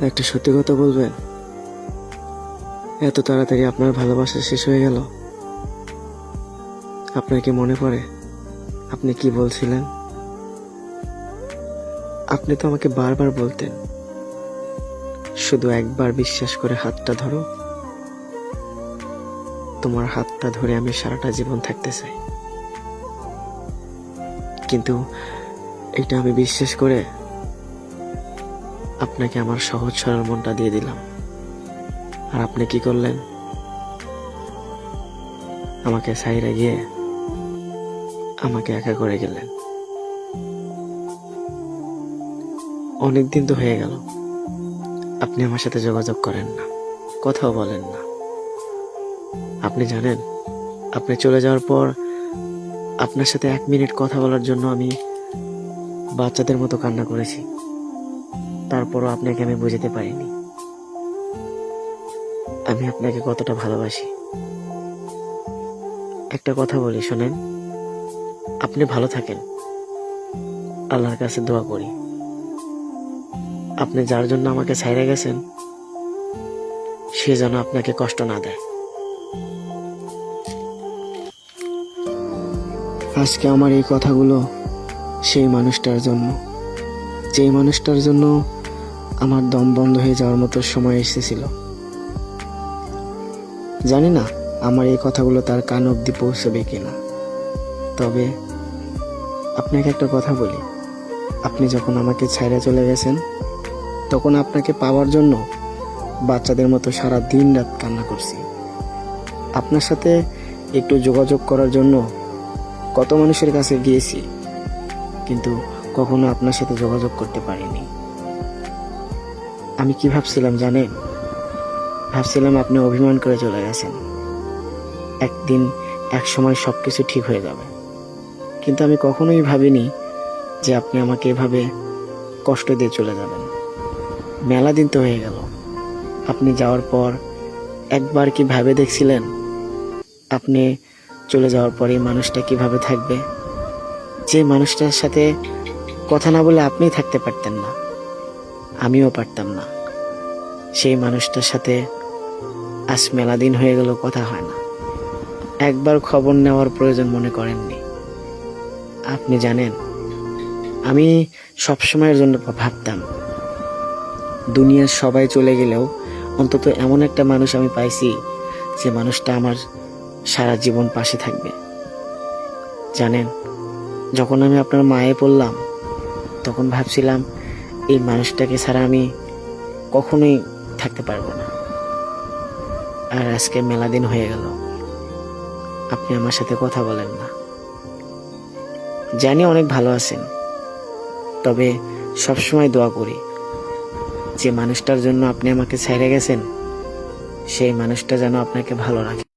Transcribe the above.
একটা সত্যি কথা বলবেন? এত তাড়াতাড়ি আপনার ভালোবাসা শেষ হয়ে গেল। আপনার কি মনে পড়ে? আপনি কি বলছিলেন? আপনি তো আমাকে বারবার বলতেন। শুধু একবার বিশ্বাস করে হাতটা ধরো। তোমার হাতটা ধরে আমি সারাটা জীবন থাকতে চাই। কিন্তু এটা আমি বিশ্বাস করে আপনাকে আমার সহজ সরল মনটা দিয়ে দিলাম। আর আপনি কি করলেন? আমাকে সাইরা গিয়ে আমাকে একা করে গেলেন। অনেক দিন তো হয়ে গেল। আপনি আমার সাথে যোগাযোগ করেন না, কথাও বলেন না। আপনি জানেন, আপনি চলে যাওয়ার পর আপনার সাথে এক মিনিট কথা বলার জন্য আমি বাচ্চাদের মতো কান্না করেছি। তারপরও আপনাকে আমি বুঝতে পারিনি। আমি আপনাকে কতটা ভালোবাসি। একটা কথা বলি, শোনেন। আপনি ভালো থাকেন। আল্লাহর কাছে দোয়া করি। আপনি যার জন্য আমাকে ছাইরে গেছেন, সে যেন আপনাকে কষ্ট না দেয়। আজকে আমার এই কথাগুলো সেই মানুষটার জন্য, যেই মানুষটার জন্য আমার দম বন্ধ হয়ে যাওয়ার মতো সময় এসেছিল। জানি না আমার এই কথাগুলো তার কান অবধি পৌঁছবে কিনা। তবে আপনাকে একটা কথা বলি। আপনি যখন আমাকে ছাইরা চলে গেছেন, তখন আপনাকে পাওয়ার জন্য বাচ্চাদের মতো সারা দিন রাত কান্না করছি। আপনার সাথে একটু যোগাযোগ করার জন্য কত মানুষের কাছে গিয়েছি, কিন্তু কখনো আপনার সাথে যোগাযোগ করতে পারিনি। আমি কি ভাবছিলাম জানেন? ভাবছিলাম আপনি অভিমান করে চলে গেছেন। একদিন এক সময় সব কিছু ঠিক হয়ে যাবে। কিন্তু আমি কখনোই ভাবিনি যে আপনি আমাকে এভাবে কষ্ট দিয়ে চলে যাবেন। মেলা দিন তো হয়ে গেল। আপনি যাওয়ার পর একবার কি ভাবে দেখছিলেন? আপনি চলে যাওয়ার পরে এই মানুষটা কীভাবে থাকবে? যে মানুষটার সাথে কথা না বলে আপনি থাকতে পারতেন না। আমিও পারতাম না। সেই মানুষটার সাথে আজ মেলা দিন হয়ে গেল, কথা হয় না। একবার খবর নেওয়ার প্রয়োজন মনে করেননি। আপনি জানেন, আমি সব সময়ের জন্য ভাবতাম, দুনিয়ার সবাই চলে গেলেও অন্তত এমন একটা মানুষ আমি পাইছি যে মানুষটা আমার সারা জীবন পাশে থাকবে। জানেন, যখন আমি আপনার মায়ে পড়লাম, তখন ভাবছিলাম এই মানুষটাকে ছাড়া আমি কখনোই থাকতে পারব না। আর আজকে মেলা দিন হয়ে গেল। আপনি আমার সাথে কথা বলেন না। জানি অনেক ভালো আছেন, তবে সবসময় দোয়া করি, যে মানুষটার জন্য আপনি আমাকে ছেড়ে গেছেন, সেই মানুষটা যেন আপনাকে ভালো রাখে।